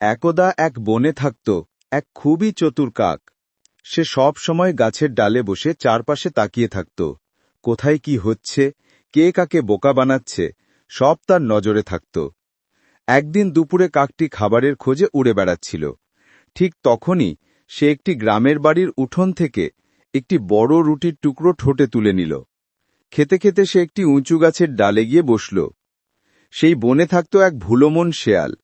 একদা এক বনে থাকত, এক খুবই চতুর কাক। সে সব সময় গাছের ডালে বসে চারপাশে তাকিয়ে থাকত। কোথায় কি হচ্ছে, কে কাকে বোকা বানাচ্ছে, সব তার নজরে থাকত। একদিন দুপুরে কাকটি খাবারের খোঁজে উড়ে বেড়াচ্ছিল। ঠিক তখনই সে একটি গ্রামের বাড়ির উঠোন থেকে একটি বড় রুটির টুকরো ঠোঁটে তুলে নিল। খেতে খেতে সে একটি উঁচু গাছের ডালে গিয়ে বসল। সেই বনে থাকত এক ভুলোমন শেয়াল।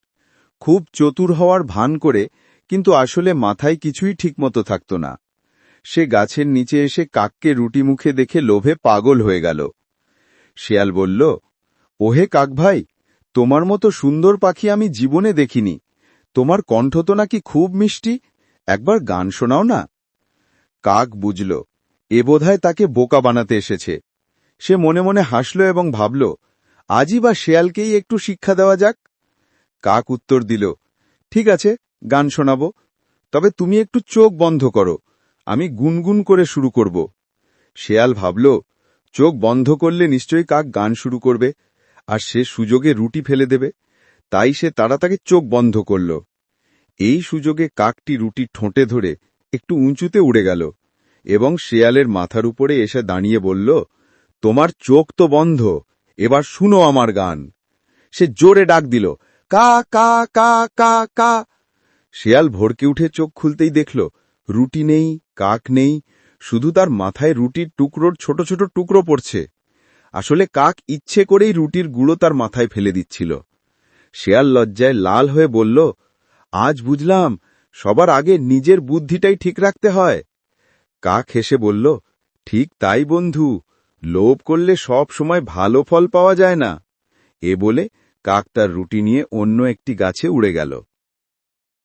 খুব চতুর হওয়ার ভান করে, কিন্তু আসলে মাথায় কিছুই ঠিকমতো থাকত না। সে গাছের নিচে এসে কাককে রুটি মুখে দেখে লোভে পাগল হয়ে গেল। শেয়াল বলল, ওহে কাক ভাই, তোমার মতো সুন্দর পাখি আমি জীবনে দেখিনি। তোমার কণ্ঠ তো নাকি খুব মিষ্টি। একবার গান শোনাও না? কাক বুঝল, এ বোধহয় তাকে বোকা বানাতে এসেছে। সে মনে মনে হাসল এবং ভাবল, আজই বা শেয়ালকেই একটু শিক্ষা দেওয়া যাক। কাক উত্তর দিল, ঠিক আছে, গান শোনাব। তবে তুমি একটু চোখ বন্ধ করো, আমি গুনগুন করে শুরু করব। শেয়াল ভাবল, চোখ বন্ধ করলে নিশ্চয়ই কাক গান শুরু করবে, আর সে সুযোগে রুটি ফেলে দেবে। তাই সে তাড়াতাড়ি চোখ বন্ধ করল। এই সুযোগে কাকটি রুটি ঠোঁটে ধরে একটু উঁচুতে উড়ে গেল এবং শেয়ালের মাথার উপরে এসে দাঁড়িয়ে বলল, তোমার চোখ তো বন্ধ, এবার শুনো আমার গান। সে জোরে ডাক দিল কা কা কা কা কা। শেয়াল ভরকে উঠে চোখ খুলতেই দেখল, রুটি নেই, কাক নেই, শুধু তার মাথায় রুটির টুকরোর ছোট ছোট টুকরো পড়ছে। আসলে কাক ইচ্ছে করেই রুটির গুঁড়ো তার মাথায় ফেলে দিচ্ছিল। শেয়াল লজ্জায় লাল হয়ে বলল, আজ বুঝলাম, সবার আগে নিজের বুদ্ধিটাই ঠিক রাখতে হয়। কাক হেসে বলল, ঠিক তাই বন্ধু, লোভ করলে সব সময় ভালো ফল পাওয়া যায় না। এ বলে কাক তার রুটি নিয়ে অন্য একটি গাছে উড়ে গেল।